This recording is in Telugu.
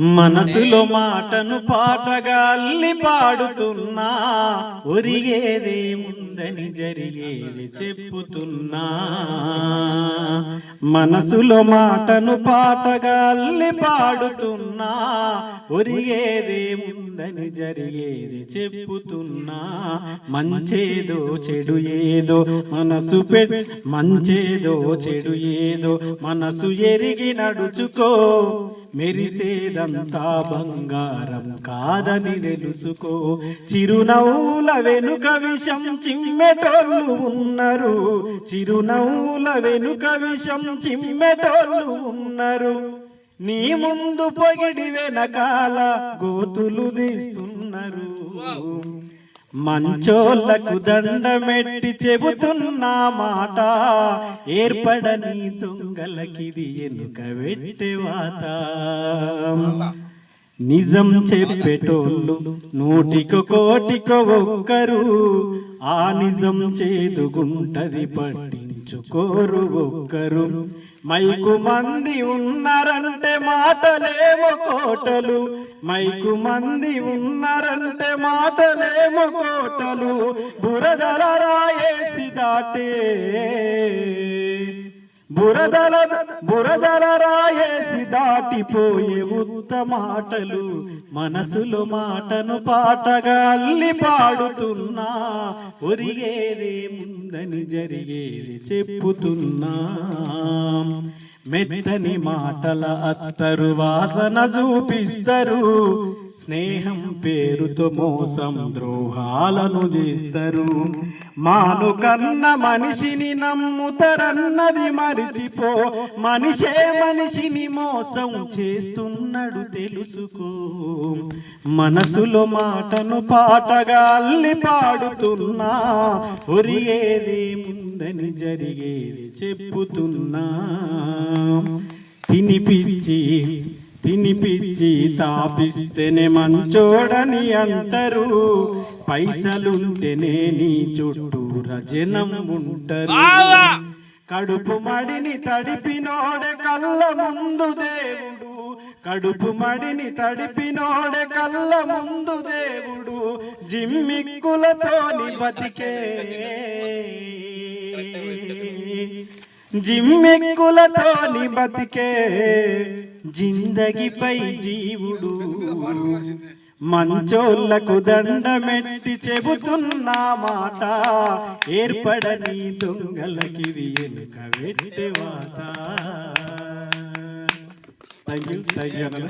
మనసులో మాటను పాటగా అల్లి పాడుతున్నా ఒరిగేదేముందని జరిగేది చెప్పుతున్నా. మనసులో మాటను పాటగా అల్లి పాడుతున్నా ఒరిగేదేముందని జరిగేది చెప్పుతున్నా. మంచేదో చెడు ఏదో మనసు పె మంచేదో చెడు ఏదో మనసు ఎరిగి నడుచుకో ఇదంతా బంగారం కాదని తెలుసుకో. చిరునవ్వుల వెనుక విషం చిమ్మెటోళ్ళు ఉన్నారు. చిరునవ్వుల వెనుక విషం చిమ్మెటోళ్ళు ఉన్నారు. నీ ముందు పొగిడి వెనకాల గోతులు తీస్తున్నారు. మంచోళ్ళకు దండమెట్టి చెబుతున్నా మాట ఏర్పడని దొంగలకిది ఎనుక వెట్టెవాత నిజం చెప్పేటోళ్ళు నూటికి కోటికి ఒక్కరు ఆ నిజం చేదుగుంటది పట్టించుకోరు ఒక్కరు. మైకు మంది ఉన్నారంటే మాటలేమో కోటలు. మైకు మంది ఉన్నారంటే మాటలేమో కోటలు. బురదల రాయేసి దాటే. బురదల బురదల రాయేసి దాటిపోయే ఉత్త మాటలు. మనసులో మాటను పాటగా అల్లి పాడుతున్నా. ఒరిగేదేముందని జరిగేది చెప్పుతున్నా. మెత్తని మాటల అత్తరు వాసన చూపిస్తారు. స్నేహం పేరుతో మోసం ద్రోహాలను చేస్తారు. మాను కన్న మనిషిని నమ్ముతారన్నది మరిచిపో. మనిషే మనిషిని మోసం చేస్తున్నాడు తెలుసుకో. మనసులో మాటను పాటగా అల్లి పాడుతున్నా. ఒరిగేదేముందని జరిగేది చెప్పుతున్నా. తినిపించి తినిపిచ్చి తాపిస్తేనే మంచోడని అంటారు. పైసలుంటేనే నీ చుట్టూ రజనం ఉంటారు. కడుపు మడిని తడిపినోడే కళ్ళ ముందు దేవుడు. కడుపు మడిని తడిపినోడే కళ్ళ ముందు దేవుడు. జిమ్మిక్కులతోని బతికే జిమ్మెక్కులతోని బతికే జిందగిపై జీవుడు. మంచోళ్ళకు దండమెట్టి చెబుతున్న మాట ఏర్పడని దొంగలకిది వెనుక వెట్టెవాత థ్యాంక్ యూ థ్యాంక్ యూ